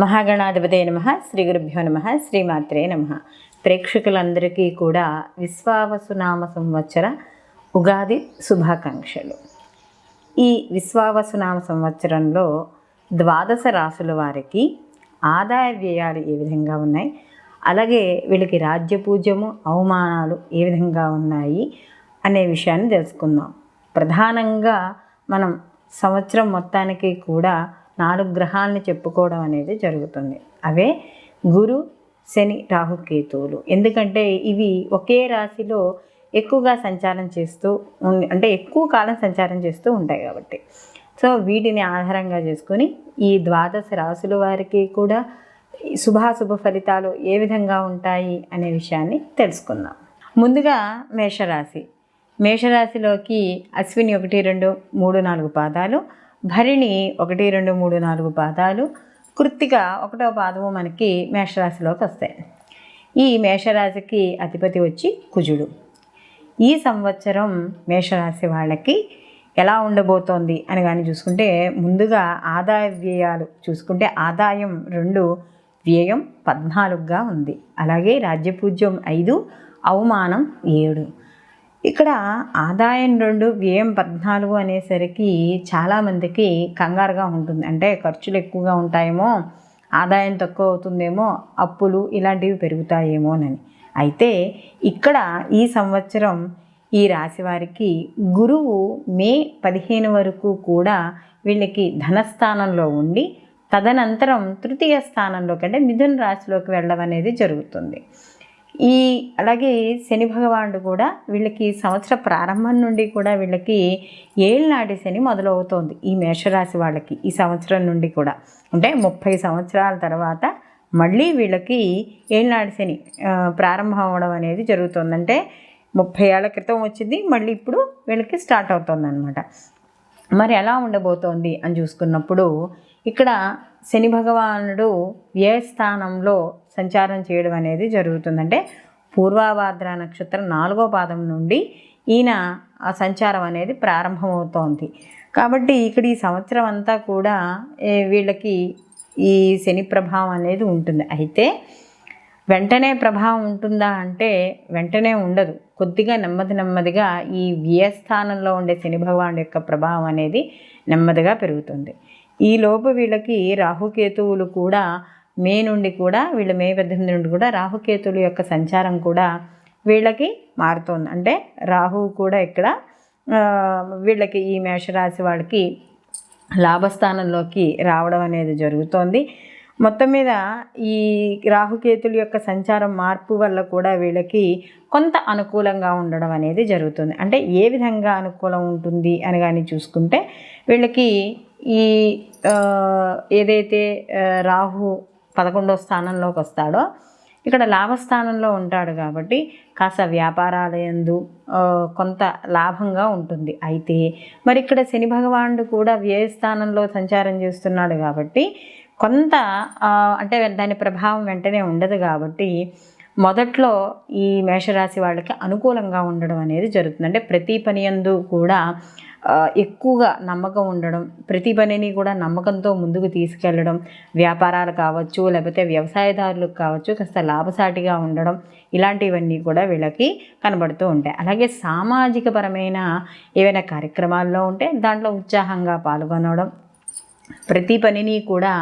మహాగణాధిపతే నమ శ్రీ గురుభ్యో నమ శ్రీమాత్రే నమ. ప్రేక్షకులందరికీ కూడా విశ్వావసునామ సంవత్సర ఉగాది శుభాకాంక్షలు. ఈ విశ్వావసునామ సంవత్సరంలో ద్వాదశ రాసుల వారికి ఆదాయ వ్యయాలు ఏ విధంగా ఉన్నాయి? అలాగే వీళ్ళకి రాజ్యపూజ్యము అవమానాలు ఏ విధంగా ఉన్నాయి? అనే విషయాన్ని తెలుసుకుందాం. ప్రధానంగా మనం సంవత్సరం మొత్తానికి కూడా నాలుగు గ్రహాలని చెప్పుకోవడం అనేది జరుగుతుంది. అవే గురు శని రాహుకేతువులు ఎందుకంటే ఇవి ఒకే రాశిలో ఎక్కువగా సంచారం చేస్తూ ఉం- అంటే ఎక్కువ కాలం సంచారం చేస్తూ ఉంటాయి కాబట్టి. సో వీటిని ఆధారంగా చేసుకొని ఈ ద్వాదశ రాశుల వారికి కూడా శుభాశుభ ఫలితాలు ఏ విధంగా ఉంటాయి అనే విషయాన్ని తెలుసుకుందాం. ముందుగా మేషరాశి. మేషరాశిలోకి అశ్విని ఒకటి రెండు మూడు నాలుగు పాదాలు. భరిణి ఒకటి రెండు మూడు నాలుగు పాదాలు కృత్తిక ఒకటో పాదము మనకి మేషరాశిలోకి వస్తాయి. ఈ మేషరాశికి అధిపతి వచ్చి కుజుడు. ఈ సంవత్సరం మేషరాశి వాళ్ళకి ఎలా ఉండబోతోంది అని కానీ చూసుకుంటే ముందుగా ఆదాయ వ్యయాలు చూసుకుంటే ఆదాయం రెండు వ్యయం పద్నాలుగుగా ఉంది. అలాగే రాజ్యపూజ్యం ఐదు అవమానం ఏడు. ఇక్కడ ఆదాయం రెండు వ్యయం పద్నాలుగు అనేసరికి చాలామందికి కంగారుగా ఉంటుంది. అంటే ఖర్చులు ఎక్కువగా ఉంటాయేమో ఆదాయం తక్కువ అవుతుందేమో అప్పులు ఇలాంటివి పెరుగుతాయేమోనని అయితే ఇక్కడ ఈ సంవత్సరం ఈ రాశి వారికి గురువు మే పదిహేను వరకు కూడా వీళ్ళకి ధనస్థానంలో ఉండి తదనంతరం తృతీయ స్థానంలోకి అంటే మిథున రాశిలోకి వెళ్ళడం అనేది జరుగుతుంది. ఈ అలాగే శని భగవానుడు కూడా వీళ్ళకి సంవత్సర ప్రారంభం నుండి కూడా వీళ్ళకి ఏళ్ళనాటి శని మొదలవుతోంది ఈ మేషరాశి వాళ్ళకి ఈ సంవత్సరం నుండి కూడా. అంటే ముప్పై సంవత్సరాల తర్వాత మళ్ళీ వీళ్ళకి ఏళ్ళనాటి శని ప్రారంభం అవ్వడం అనేది జరుగుతుంది. అంటే ముప్పై ఏళ్ళ క్రితం వచ్చింది మళ్ళీ ఇప్పుడు వీళ్ళకి స్టార్ట్ అవుతుంది అనమాట మరి ఎలా ఉండబోతోంది అని చూసుకున్నప్పుడు ఇక్కడ శని భగవానుడు వ్యయస్థానంలో సంచారం చేయడం అనేది జరుగుతుందంటే పూర్వాభాద్ర నక్షత్రం నాలుగో పాదం నుండి ఈయన ఆ సంచారం అనేది ప్రారంభమవుతోంది. కాబట్టి ఇక్కడ ఈ సంవత్సరం అంతా కూడా వీళ్ళకి ఈ శని ప్రభావం అనేది ఉంటుంది. అయితే వెంటనే ప్రభావం ఉంటుందా అంటే వెంటనే ఉండదు. కొద్దిగా నెమ్మది నెమ్మదిగా ఈ వ్యయస్థానంలో ఉండే శని భగవానుడి యొక్క ప్రభావం అనేది నెమ్మదిగా పెరుగుతుంది. ఈ లోపు వీళ్ళకి రాహుకేతువులు కూడా మే నుండి కూడా వీళ్ళ మే పద్దెనిమిది నుండి కూడా రాహుకేతువుల యొక్క సంచారం కూడా వీళ్ళకి మారుతోంది. అంటే రాహువు కూడా ఇక్కడ వీళ్ళకి ఈ మేషరాశి వాళ్ళకి లాభస్థానంలోకి రావడం అనేది జరుగుతోంది. మొత్తం మీద ఈ రాహుకేతుల యొక్క సంచారం మార్పు వల్ల కూడా వీళ్ళకి కొంత అనుకూలంగా ఉండడం అనేది జరుగుతుంది. అంటే ఏ విధంగా అనుకూలం ఉంటుంది అని కానీ చూసుకుంటే వీళ్ళకి ఈ ఏదైతే రాహు పదకొండో స్థానంలోకి వస్తాడో ఇక్కడ లాభస్థానంలో ఉంటాడు కాబట్టి కాస్త వ్యాపారాలయందు కొంత లాభంగా ఉంటుంది. అయితే మరి ఇక్కడ శని భగవానుడు కూడా వ్యయస్థానంలో సంచారం చేస్తున్నాడు కాబట్టి కొంత అంటే దాని ప్రభావం వెంటనే ఉండదు కాబట్టి మొదట్లో ఈ మేషరాశి వాళ్ళకి అనుకూలంగా ఉండడం అనేది జరుగుతుంది. అంటే ప్రతి పని యందు కూడా ఎక్కువగా నమ్మకం ఉండడం ప్రతి పనిని కూడా నమ్మకంతో ముందుకు తీసుకెళ్ళడం వ్యాపారాలు కావచ్చు లేకపోతే వ్యవసాయదారులకు కావచ్చు కాస్త లాభసాటిగా ఉండడం ఇలాంటివన్నీ కూడా వీళ్ళకి కనబడుతూ ఉంటాయి. అలాగే సామాజిక పరమైన ఏవైనా కార్యక్రమాల్లో ఉంటే దాంట్లో ఉత్సాహంగా పాల్గొనడం ప్రతి పనిని కూడా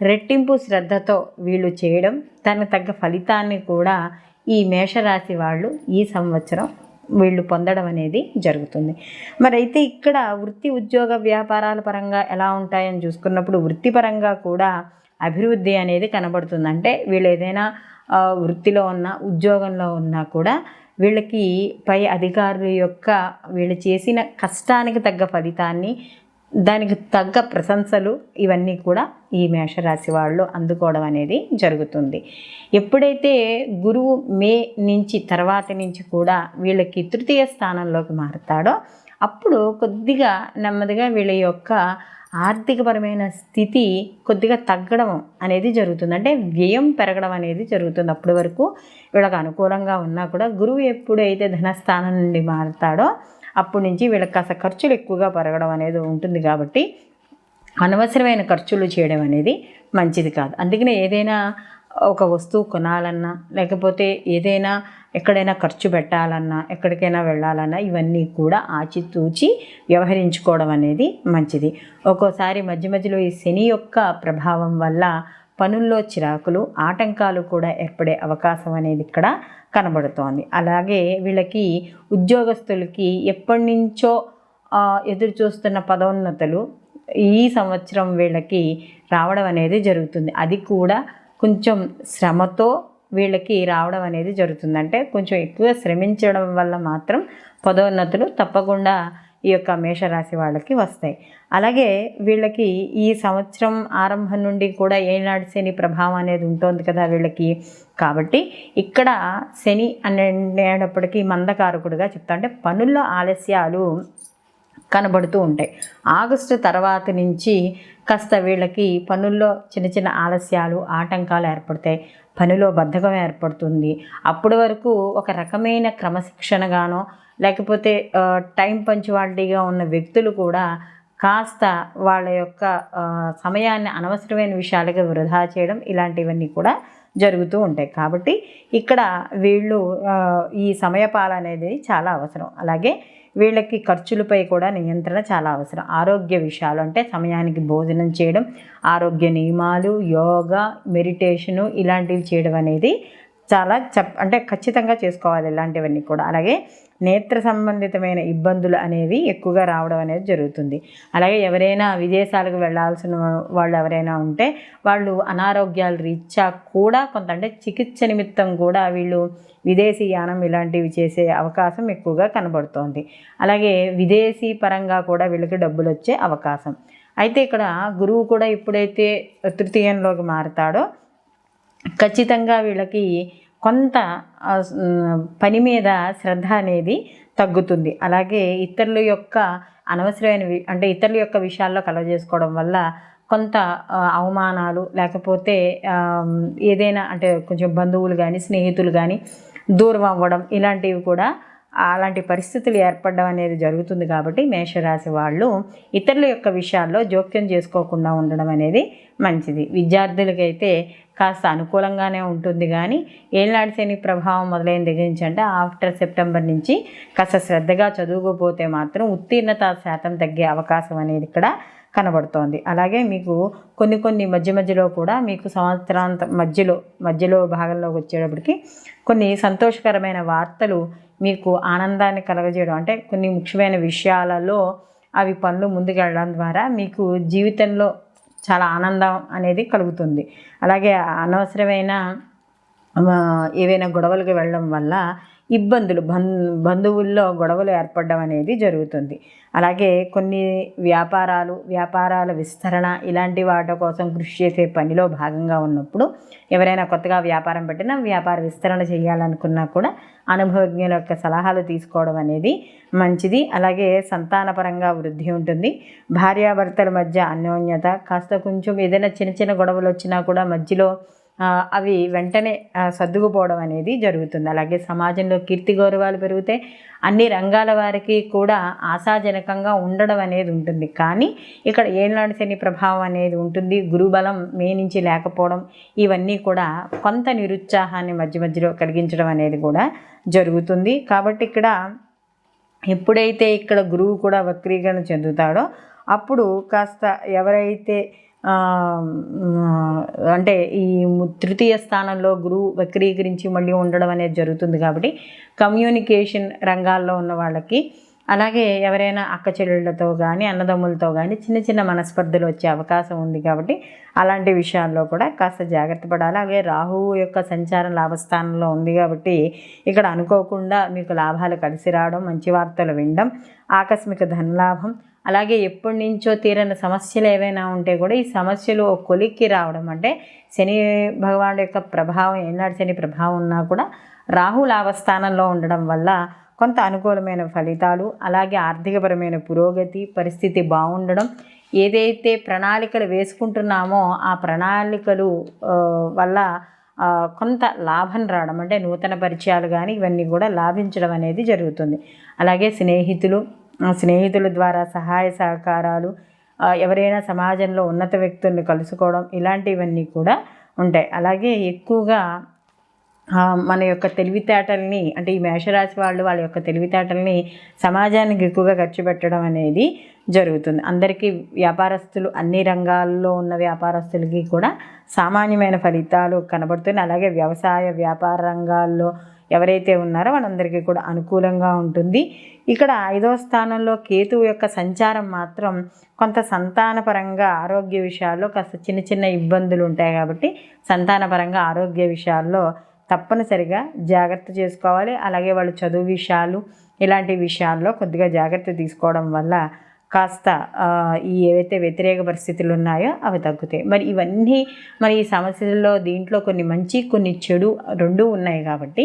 రెట్టింపు శ్రద్ధతో వీళ్ళు చేయడం దానికి తగ్గ ఫలితాన్ని కూడా ఈ మేషరాశి వాళ్ళు ఈ సంవత్సరం వీళ్ళు పొందడం అనేది జరుగుతుంది. మరి అయితే ఇక్కడ వృత్తి ఉద్యోగ వ్యాపారాల పరంగా ఎలా ఉంటాయని చూసుకున్నప్పుడు వృత్తిపరంగా కూడా అభివృద్ధి అనేది కనబడుతుంది. అంటే వీళ్ళు ఏదైనా వృత్తిలో ఉన్న ఉద్యోగంలో ఉన్నా కూడా వీళ్ళకి పై అధికారుల యొక్క వీళ్ళు చేసిన కష్టానికి తగ్గ ఫలితాన్ని దానికి తగ్గ ప్రశంసలు ఇవన్నీ కూడా ఈ మేషరాశి వాళ్ళు అందుకోవడం అనేది జరుగుతుంది. ఎప్పుడైతే గురువు మే నుంచి తర్వాత నుంచి కూడా వీళ్ళకి తృతీయ స్థానంలోకి మారుతాడో అప్పుడు కొద్దిగా నెమ్మదిగా వీళ్ళ యొక్క ఆర్థికపరమైన స్థితి కొద్దిగా తగ్గడం అనేది జరుగుతుంది. అంటే వ్యయం పెరగడం అనేది జరుగుతుంది. అప్పటి వరకు వీళ్ళకి అనుకూలంగా ఉన్నా కూడా గురువు ఎప్పుడైతే ధనస్థానం నుండి మారుతాడో అప్పటి నుంచి వీళ్ళకి కాస్త ఖర్చులు ఎక్కువగా పెరగడం అనేది ఉంటుంది కాబట్టి అనవసరమైన ఖర్చులు చేయడం అనేది మంచిది కాదు. అందుకనే ఏదైనా ఒక వస్తువు కొనాలన్నా లేకపోతే ఏదైనా ఎక్కడైనా ఖర్చు పెట్టాలన్నా ఎక్కడికైనా వెళ్ళాలన్నా ఇవన్నీ కూడా ఆచితూచి వ్యవహరించుకోవడం అనేది మంచిది. ఒక్కోసారి మధ్య మధ్యలో ఈ శని యొక్క ప్రభావం వల్ల పనుల్లో చిరాకులు ఆటంకాలు కూడా ఏర్పడే అవకాశం అనేది ఇక్కడ కనబడుతోంది. అలాగే వీళ్ళకి ఉద్యోగస్తులకి ఎప్పటి నుంచో ఎదురు చూస్తున్న పదోన్నతులు ఈ సంవత్సరం వీళ్ళకి రావడం అనేది జరుగుతుంది. అది కూడా కొంచెం శ్రమతో వీళ్ళకి రావడం అనేది జరుగుతుంది. అంటే కొంచెం ఎక్కువ శ్రమించడం వల్ల మాత్రం పదోన్నతులు తప్పకుండా ఈ యొక్క మేషరాశి వాళ్ళకి వస్తాయి. అలాగే వీళ్ళకి ఈ సంవత్సరం ఆరంభం నుండి కూడా ఏనాడు శని ప్రభావం అనేది ఉంటుంది కదా వీళ్ళకి. కాబట్టి ఇక్కడ శని అనేటప్పటికీ మందకారకుడుగా చెప్తా అంటే పనుల్లో ఆలస్యాలు కనబడుతూ ఉంటాయి. ఆగస్టు తర్వాత నుంచి కాస్త వీళ్ళకి పనుల్లో చిన్న చిన్న ఆలస్యాలు ఆటంకాలు ఏర్పడతాయి. పనిలో బద్ధకం ఏర్పడుతుంది. అప్పటి వరకు ఒక రకమైన క్రమశిక్షణగానో లేకపోతే టైం పంచువాలిటీగా ఉన్న వ్యక్తులు కూడా కాస్త వాళ్ళ యొక్క సమయాన్ని అనవసరమైన విషయాలుగా వృధా చేయడం ఇలాంటివన్నీ కూడా జరుగుతూ ఉంటాయి. కాబట్టి ఇక్కడ వీళ్ళు ఈ సమయపాల అనేది చాలా అవసరం. అలాగే వీళ్ళకి ఖర్చులపై కూడా నియంత్రణ చాలా అవసరం. ఆరోగ్య విషయాలు అంటే సమయానికి భోజనం చేయడం ఆరోగ్య నియమాలు యోగా మెడిటేషను ఇలాంటివి చేయడం అనేది చాలా చెప్ అంటే ఖచ్చితంగా చేసుకోవాలి ఇలాంటివన్నీ కూడా. అలాగే నేత్ర సంబంధితమైన ఇబ్బందులు అనేవి ఎక్కువగా రావడం అనేది జరుగుతుంది. అలాగే ఎవరైనా విదేశాలకు వెళ్ళాల్సిన వాళ్ళు ఎవరైనా ఉంటే వాళ్ళు అనారోగ్యాలు రీత్యా కూడా కొంత అంటే చికిత్స నిమిత్తం కూడా వీళ్ళు విదేశీ యానం ఇలాంటివి చేసే అవకాశం ఎక్కువగా కనబడుతోంది. అలాగే విదేశీ పరంగా కూడా వీళ్ళకి డబ్బులు వచ్చే అవకాశం. అయితే ఇక్కడ గురువు కూడా ఎప్పుడైతే తృతీయంలోకి మారుతాడో ఖచ్చితంగా వీళ్ళకి కొంత పని మీద శ్రద్ధ అనేది తగ్గుతుంది. అలాగే ఇతరుల యొక్క అనవసరమైన అంటే ఇతరుల యొక్క విషయాల్లో కలవజేసుకోవడం వల్ల కొంత అవమానాలు లేకపోతే ఏదైనా అంటే కొంచెం బంధువులు కానీ స్నేహితులు కానీ దూరం అవ్వడం ఇలాంటివి కూడా అలాంటి పరిస్థితులు ఏర్పడడం అనేది జరుగుతుంది కాబట్టి మేషరాశి వాళ్ళు ఇతరుల యొక్క విషయాల్లో జోక్యం చేసుకోకుండా ఉండడం అనేది మంచిది. విద్యార్థులకైతే కాస్త అనుకూలంగానే ఉంటుంది. కానీ ఏళ్ళనాటి శని ప్రభావం మొదలైన దగ్గర నుంచి అంటే ఆఫ్టర్ సెప్టెంబర్ నుంచి కాస్త శ్రద్ధగా చదువుకోపోతే మాత్రం ఉత్తీర్ణత శాతం తగ్గే అవకాశం అనేది ఇక్కడ కనబడుతోంది. అలాగే మీకు కొన్ని కొన్ని మధ్య మధ్యలో కూడా మీకు సంవత్సరాంత మధ్యలో మధ్యలో భాగంలోకి వచ్చేటప్పటికి కొన్ని సంతోషకరమైన వార్తలు మీకు ఆనందాన్ని కలగజేయడం అంటే కొన్ని ముఖ్యమైన విషయాలలో అవి పనులు ముందుకెళ్ళడం ద్వారా మీకు జీవితంలో చాలా ఆనందం అనేది కలుగుతుంది. అలాగే అనవసరమైన ఏవైనా గొడవలకు వెళ్ళడం వల్ల ఇబ్బందులు బం బంధువుల్లో గొడవలు ఏర్పడడం అనేది జరుగుతుంది. అలాగే కొన్ని వ్యాపారాలు వ్యాపారాల విస్తరణ ఇలాంటి వాటి కోసం కృషి చేసే పనిలో భాగంగా ఉన్నప్పుడు ఎవరైనా కొత్తగా వ్యాపారం పెట్టినా వ్యాపార విస్తరణ చేయాలనుకున్నా కూడా అనుభవజ్ఞుల యొక్క సలహాలు తీసుకోవడం అనేది మంచిది. అలాగే సంతానపరంగా వృద్ధి ఉంటుంది. భార్యాభర్తల మధ్య అన్యోన్యత కాస్త కొంచెం ఏదైనా చిన్న చిన్న గొడవలు వచ్చినా కూడా మధ్యలో అవి వెంటనే సర్దుకుపోవడం అనేది జరుగుతుంది. అలాగే సమాజంలో కీర్తి గౌరవాలు పెరుగుతాయి అన్ని రంగాల వారికి కూడా ఆశాజనకంగా ఉండడం అనేది ఉంటుంది. కానీ ఇక్కడ ఏనాడు శని ప్రభావం అనేది ఉంటుంది. గురుబలం మే నుంచి లేకపోవడం ఇవన్నీ కూడా కొంత నిరుత్సాహాన్ని మధ్య మధ్యలో కలిగించడం అనేది కూడా జరుగుతుంది. కాబట్టి ఇక్కడ ఎప్పుడైతే ఇక్కడ గురువు కూడా వక్రీకరణ చెందుతాడో అప్పుడు కాస్త ఎవరైతే అంటే ఈ తృతీయ స్థానంలో గురువు వక్రీకరించి మళ్ళీ ఉండడం అనేది జరుగుతుంది కాబట్టి కమ్యూనికేషన్ రంగాల్లో ఉన్న వాళ్ళకి అలాగే ఎవరైనా అక్క చెల్లెళ్ళతో కానీ అన్నదమ్ములతో కానీ చిన్న చిన్న మనస్పర్ధలు వచ్చే అవకాశం ఉంది కాబట్టి అలాంటి విషయాల్లో కూడా కాస్త జాగ్రత్త పడాలి. అలాగే రాహువు యొక్క సంచారం లాభస్థానంలో ఉంది కాబట్టి ఇక్కడ అనుకోకుండా మీకు లాభాలు కలిసి రావడం మంచి వార్తలు వినడం ఆకస్మిక ధనలాభం అలాగే ఎప్పటి నుంచో తీరని సమస్యలు ఏవైనా ఉంటే కూడా ఈ సమస్యలు కొలిక్కి రావడం అంటే శని భగవానుడు యొక్క ప్రభావం ఏనాడు శని ప్రభావం ఉన్నా కూడా రాహు లాభస్థానంలో ఉండడం వల్ల కొంత అనుకూలమైన ఫలితాలు అలాగే ఆర్థికపరమైన పురోగతి పరిస్థితి బాగుండడం. ఏదైతే ప్రణాళికలు వేసుకుంటున్నామో ఆ ప్రణాళికలు వల్ల కొంత లాభం రావడం అంటే నూతన పరిచయాలు కానీ ఇవన్నీ కూడా లాభించడం అనేది జరుగుతుంది. అలాగే స్నేహితులు స్నేహితుల ద్వారా సహాయ సహకారాలు ఎవరైనా సమాజంలో ఉన్నత వ్యక్తుల్ని కలుసుకోవడం ఇలాంటివన్నీ కూడా ఉంటాయి. అలాగే ఎక్కువగా మన యొక్క తెలివితేటల్ని అంటే ఈ మేషరాశి వాళ్ళు వాళ్ళ యొక్క తెలివితేటల్ని సమాజానికి ఎక్కువగా ఖర్చు పెట్టడం అనేది జరుగుతుంది. అందరికీ వ్యాపారస్తులు అన్ని రంగాల్లో ఉన్న వ్యాపారస్తులకి కూడా సామాన్యమైన ఫలితాలు కనబడుతున్నాయి. అలాగే వ్యవసాయ వ్యాపార రంగాల్లో ఎవరైతే ఉన్నారో వాళ్ళందరికీ కూడా అనుకూలంగా ఉంటుంది. ఇక్కడ ఐదవ స్థానంలో కేతువు యొక్క సంచారం మాత్రం కొంత సంతానపరంగా ఆరోగ్య విషయాల్లో కాస్త చిన్న చిన్న ఇబ్బందులు ఉంటాయి కాబట్టి సంతానపరంగా ఆరోగ్య విషయాల్లో తప్పనిసరిగా జాగ్రత్త చేసుకోవాలి. అలాగే వాళ్ళు చదువు విషయాలు ఇలాంటి విషయాల్లో కొద్దిగా జాగ్రత్త తీసుకోవడం వల్ల కాస్త ఈ ఏవైతే వ్యతిరేక పరిస్థితులు ఉన్నాయో అవి తగ్గుతాయి. మరి ఇవన్నీ మరి ఈ సమస్యల్లో దీంట్లో కొన్ని మంచి కొన్ని చెడు రెండూ ఉన్నాయి కాబట్టి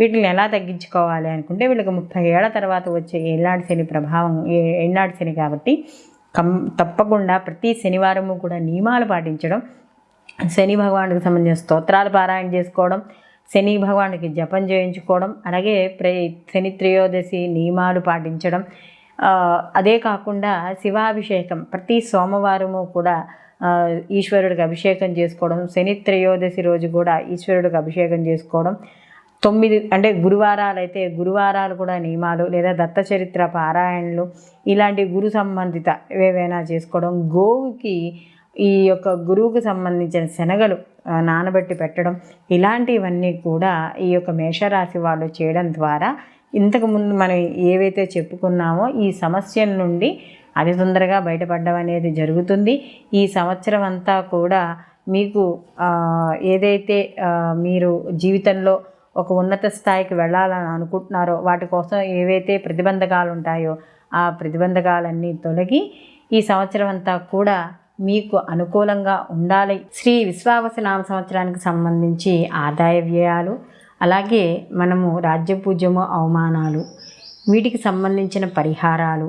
వీటిని ఎలా తగ్గించుకోవాలి అనుకుంటే వీళ్ళకి ముప్పై ఏళ్ళ తర్వాత వచ్చే ఏళ్ళాడి శని ప్రభావం ఏ- ఏళ్ళాడి శని కాబట్టి కం తప్పకుండా ప్రతి శనివారము కూడా నియమాలు పాటించడం శని భగవానుడికి సంబంధించిన స్తోత్రాలు పారాయణ చేసుకోవడం శని భగవానుడికి జపం చేయించుకోవడం అలాగే ప్రే శని త్రయోదశి నియమాలు పాటించడం అదే కాకుండా శివాభిషేకం ప్రతి సోమవారము కూడా ఈశ్వరుడికి అభిషేకం చేసుకోవడం శని త్రయోదశి రోజు కూడా ఈశ్వరుడికి అభిషేకం చేసుకోవడం తొమ్మిది అంటే గురువారాలు అయితే గురువారాలు కూడా నియమాలు లేదా దత్త చరిత్ర పారాయణలు ఇలాంటి గురు సంబంధిత ఏవైనా చేసుకోవడం గోవుకి ఈ యొక్క గురువుకు సంబంధించిన శనగలు నానబెట్టి పెట్టడం ఇలాంటివన్నీ కూడా ఈ యొక్క మేషరాశి వాళ్ళు చేయడం ద్వారా ఇంతకుముందు మనం ఏవైతే చెప్పుకున్నామో ఈ సమస్యల నుండి అతి తొందరగా బయటపడడం అనేది జరుగుతుంది. ఈ సంవత్సరం అంతా కూడా మీకు ఏదైతే మీరు జీవితంలో ఒక ఉన్నత స్థాయికి వెళ్ళాలని అనుకుంటున్నారో వాటి కోసం ఏవైతే ప్రతిబంధకాలు ఉంటాయో ఆ ప్రతిబంధకాలన్నీ తొలగి ఈ సంవత్సరం అంతా కూడా మీకు అనుకూలంగా ఉండాలి. శ్రీ విశ్వావస నామ సంవత్సరానికి సంబంధించి ఆదాయ వ్యయాలు అలాగే మనము రాజ్యపూజ్యము అవమానాలు వీటికి సంబంధించిన పరిహారాలు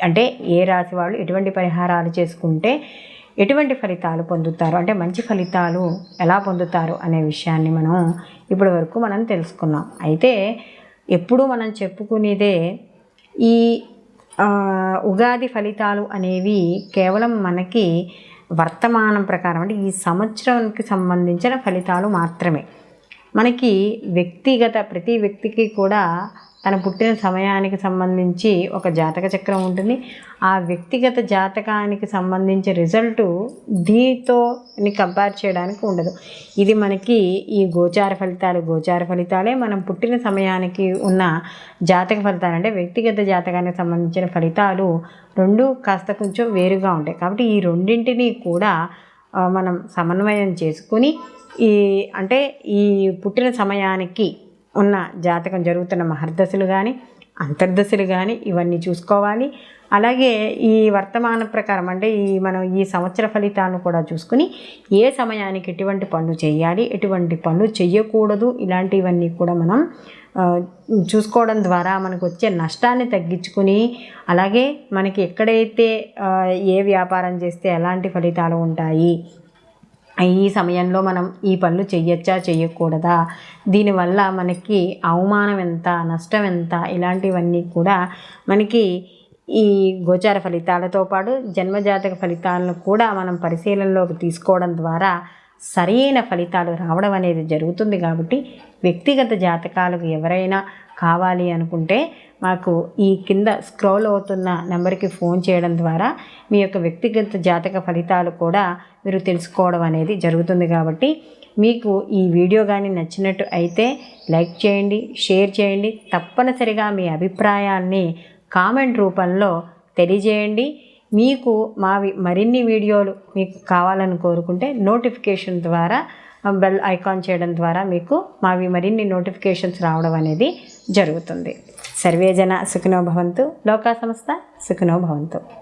అంటే ఏ రాశి వాళ్ళు ఎటువంటి పరిహారాలు చేసుకుంటే ఎటువంటి ఫలితాలు పొందుతారు? అంటే మంచి ఫలితాలు ఎలా పొందుతారు అనే విషయాన్ని మనం ఇప్పటి వరకు మనం తెలుసుకున్నాం. అయితే ఎప్పుడూ మనం చెప్పుకునేదే ఈ ఉగాది ఫలితాలు అనేవి కేవలం మనకి వర్తమానం ప్రకారం అంటే ఈ సంవత్సరానికి సంబంధించిన ఫలితాలు మాత్రమే. మనకి వ్యక్తిగత ప్రతి వ్యక్తికి కూడా తన పుట్టిన సమయానికి సంబంధించి ఒక జాతక చక్రం ఉంటుంది. ఆ వ్యక్తిగత జాతకానికి సంబంధించి రిజల్ట్ దీంతో కంపేర్ చేయడానికి ఉండదు. ఇది మనకి ఈ గోచార ఫలితాలు గోచార ఫలితాలే మనం పుట్టిన సమయానికి ఉన్న జాతక ఫలితాలు. అంటే వ్యక్తిగత జాతకానికి సంబంధించిన ఫలితాలు రెండు కాస్త కొంచెం వేరుగా ఉంటాయి. కాబట్టి ఈ రెండింటినీ కూడా మనం సమన్వయం చేసుకుని ఈ అంటే ఈ పుట్టిన సమయానికి ఉన్న జాతకం జరుగుతున్న మహర్దశలు కానీ అంతర్దశలు కానీ ఇవన్నీ చూసుకోవాలి. అలాగే ఈ వర్తమాన ప్రకారం అంటే ఈ మనం ఈ సంవత్సర ఫలితాలను కూడా చూసుకుని ఏ సమయానికి ఎటువంటి పనులు చేయాలి ఎటువంటి పనులు చేయకూడదు ఇలాంటివన్నీ కూడా మనం చూసుకోవడం ద్వారా మనకు వచ్చే నష్టాన్ని తగ్గించుకుని అలాగే మనకి ఎక్కడైతే ఏ వ్యాపారం చేస్తే ఎలాంటి ఫలితాలు ఉంటాయి ఈ సమయంలో మనం ఈ పనులు చెయ్యొచ్చా చెయ్యకూడదా? దీనివల్ల మనకి అవమానం ఎంత నష్టం ఎంత? ఇలాంటివన్నీ కూడా మనకి ఈ గోచార ఫలితాలతో పాటు జన్మజాతక ఫలితాలను కూడా మనం పరిశీలనలోకి తీసుకోవడం ద్వారా సరైన ఫలితాలు రావడం అనేది జరుగుతుంది కాబట్టి వ్యక్తిగత జాతకాలకు ఎవరైనా కావాలి అనుకుంటే మాకు ఈ కింద స్క్రోల్ అవుతున్న నెంబర్కి ఫోన్ చేయడం ద్వారా మీ యొక్క వ్యక్తిగత జాతక ఫలితాలు కూడా మీరు తెలుసుకోవడం అనేది జరుగుతుంది కాబట్టి మీకు ఈ వీడియో కానీ నచ్చినట్టు అయితే లైక్ చేయండి షేర్ చేయండి తప్పనిసరిగా మీ అభిప్రాయాల్ని కామెంట్ రూపంలో తెలియజేయండి. మీకు మావి మరిన్ని వీడియోలు మీకు కావాలని కోరుకుంటే నోటిఫికేషన్ ద్వారా బెల్ ఐకాన్ చేయడం ద్వారా మీకు మావి మరిన్ని నోటిఫికేషన్స్ రావడం అనేది జరుగుతుంది. సర్వేజన సుఖినో భవంతు లోకా సంస్థ సుఖినో భవంతు.